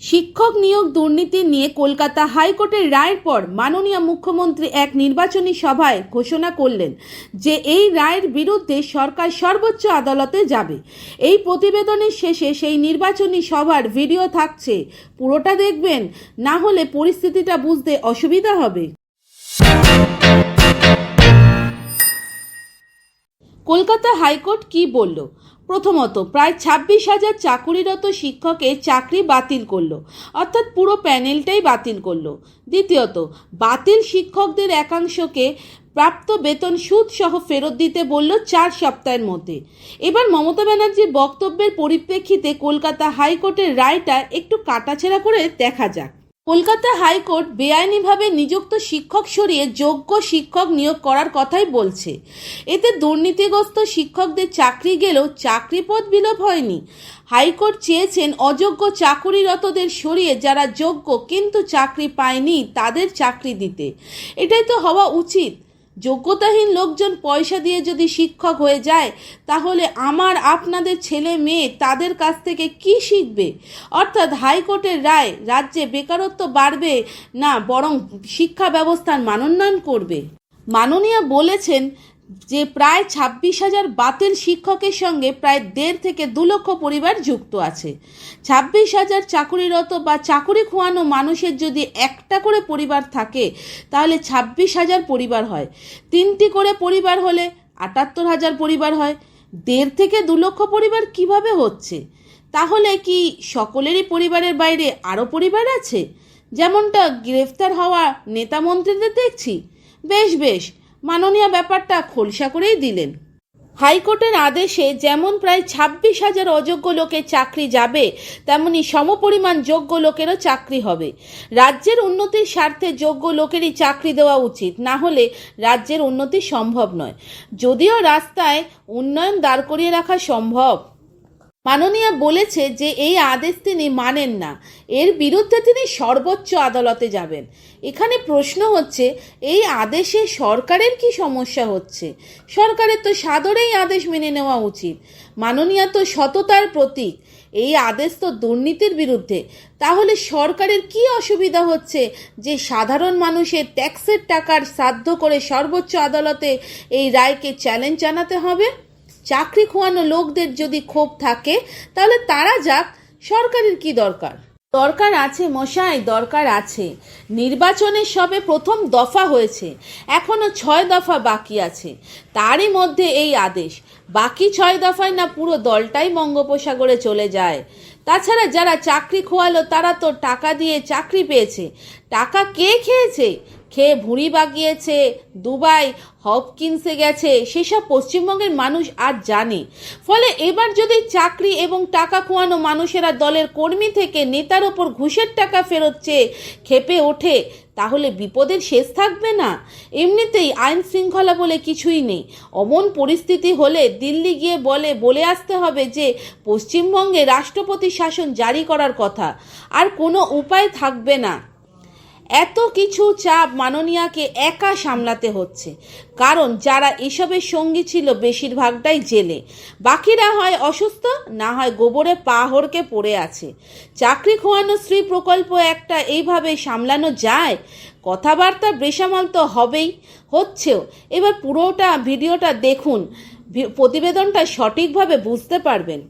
শিক্ষক নিয়োগ দুর্নীতি নিয়ে কলকাতা হাইকোর্টের রায়ের পর মাননীয় মুখ্যমন্ত্রী এক নির্বাচনী সভায় ঘোষণা করলেন যে এই রায়ের বিরুদ্ধে সরকার সর্বোচ্চ আদালতে যাবে। এই প্রতিবেদনের শেষে সেই নির্বাচনী সভার ভিডিও থাকছে। পুরোটা দেখবেন, না হলে পরিস্থিতিটা বুঝতে অসুবিধা হবে। কলকাতা হাইকোর্ট কি বলল? প্রথমত, প্রায় ছাব্বিশ হাজার চাকুরিরত শিক্ষকের চাকরি বাতিল করল। অর্থাৎ পুরো প্যানেলটাই বাতিল করল। দ্বিতীয়ত, বাতিল শিক্ষকদের একাংশকে প্রাপ্ত বেতন সুদ সহ ফেরত দিতে বলল চার সপ্তাহের মধ্যে। এবার মমতা ব্যানার্জির বক্তব্যের পরিপ্রেক্ষিতে কলকাতা হাইকোর্টের রায়টা একটু কাটাছেড়া করে দেখা যাক। কলকাতা হাইকোর্ট বেআইনিভাবে নিযুক্ত শিক্ষক সরিয়ে যোগ্য শিক্ষক নিয়োগ করার কথাই বলছে। এতে দুর্নীতিগ্রস্ত শিক্ষকদের চাকরি গেলেও চাকরি পদ বিলোপ হয়নি। হাইকোর্ট চেয়েছেন অযোগ্য চাকুরিরতদের সরিয়ে যারা যোগ্য কিন্তু চাকরি পায়নি তাদের চাকরি দিতে। এটাই তো হওয়া উচিত। যোগ্যতাহীন লোকজন পয়সা দিয়ে যদি শিক্ষক হয়ে যায়, তাহলে আমার আপনাদের ছেলে মেয়ে তাদের কাছ থেকে কি শিখবে? অর্থাৎ হাইকোর্টের রায় রাজ্যে বেকারত্ব বাড়বে না, বরং শিক্ষা ব্যবস্থার মানোন্নয়ন করবে। মাননীয়া বলেছেন যে প্রায় ছাব্বিশ হাজার বাতিল শিক্ষকের সঙ্গে প্রায় দেড় থেকে দু লক্ষ পরিবার যুক্ত আছে। ছাব্বিশ হাজার চাকুরিরত বা চাকুরি খোয়ানো মানুষের যদি একটা করে পরিবার থাকে, তাহলে ছাব্বিশ হাজার পরিবার হয়। তিনটি করে পরিবার হলে আটাত্তর হাজার পরিবার হয়। দেড় থেকে দু লক্ষ পরিবার কীভাবে হচ্ছে? তাহলে কি সকলেরই পরিবারের বাইরে আরও পরিবার আছে? যেমনটা গ্রেফতার হওয়া নেতা মন্ত্রীদের দেখছি। বেশ বেশ। মাননীয় ব্যাপারটা খোলসা করেই দিলেন। হাইকোর্টের আদেশে যেমন প্রায় ছাব্বিশ হাজার অযোগ্য লোকের চাকরি যাবে, তেমনি সমপরিমাণ যোগ্য লোকেরও চাকরি হবে। রাজ্যের উন্নতির স্বার্থে যোগ্য লোকেরই চাকরি দেওয়া উচিত, না হলে রাজ্যের উন্নতি সম্ভব নয়। যদিও রাস্তায় উন্নয়ন দাঁড় করিয়ে রাখা সম্ভব মাননীয়া বলেছে যে এই আদেশ তিনি মানেন না। এর বিরুদ্ধে তিনি সর্বোচ্চ আদালতে যাবেন। এখানে প্রশ্ন হচ্ছে, এই আদেশে সরকারের কি সমস্যা হচ্ছে? সরকারের তো সাদরেই আদেশ মেনে নেওয়া উচিত। মাননীয়া তো সততার প্রতীক। এই আদেশ তো দুর্নীতির বিরুদ্ধে। তাহলে সরকারের কি অসুবিধা হচ্ছে যে সাধারণ মানুষের ট্যাক্সের টাকার সাধ্য করে সর্বোচ্চ আদালতে এই রায়কে চ্যালেঞ্জ জানাতে হবে? চাকরি খোয়ানো লোকদের যদি ক্ষোভ থাকে, তাহলে তারা যাক, সরকারের কি দরকার? দরকার আছে মশাই, দরকার আছে। নির্বাচনের সবে প্রথম দফা হয়েছে। এখনও ছয় দফা বাকি আছে। তারই মধ্যে এই আদেশ। বাকি ছয় দফায় না পুরো দলটাই বঙ্গোপসাগরে চলে যায়। তাছাড়া যারা চাকরি খোয়ালো, তারা তো টাকা দিয়ে চাকরি পেয়েছে। টাকা কে খেয়েছে? খেয়ে ভুঁড়ি বাগিয়েছে, দুবাই হপকিন্সে গেছে, সেসব পশ্চিমবঙ্গের মানুষ আজ জানে। ফলে এবার যদি চাকরি এবং টাকা খোয়ানো মানুষেরা দলের কর্মী থেকে নেতার ওপর ঘুষের টাকা ফেরত খেপে ওঠে, তাহলে বিপদের শেষ থাকবে না। এমনিতেই আইন শৃঙ্খলা বলে কিছুই নেই। অমন পরিস্থিতি হলে দিল্লি গিয়ে বলে বলে আসতে হবে যে, পশ্চিমবঙ্গে রাষ্ট্রপতি শাসন জারি করার কথা। আর কোনো উপায় থাকবে না। এত কিছু চাপ মাননীয়াকে একা সামলাতে হচ্ছে। কারণ যারা এসবের সঙ্গী ছিল বেশিরভাগটাই জেলে। বাকিরা হয় অসুস্থ, না হয় গোবরে পা হড়কে পড়ে আছে। চাকরি খোয়ানো স্ত্রী প্রকল্প একটা এইভাবে সামলানো যায়? কথাবার্তা বেসামাল তো হবেই, হচ্ছেও। এবার পুরোটা ভিডিওটা দেখুন। প্রতিবেদনটা সঠিকভাবে বুঝতে পারবেন।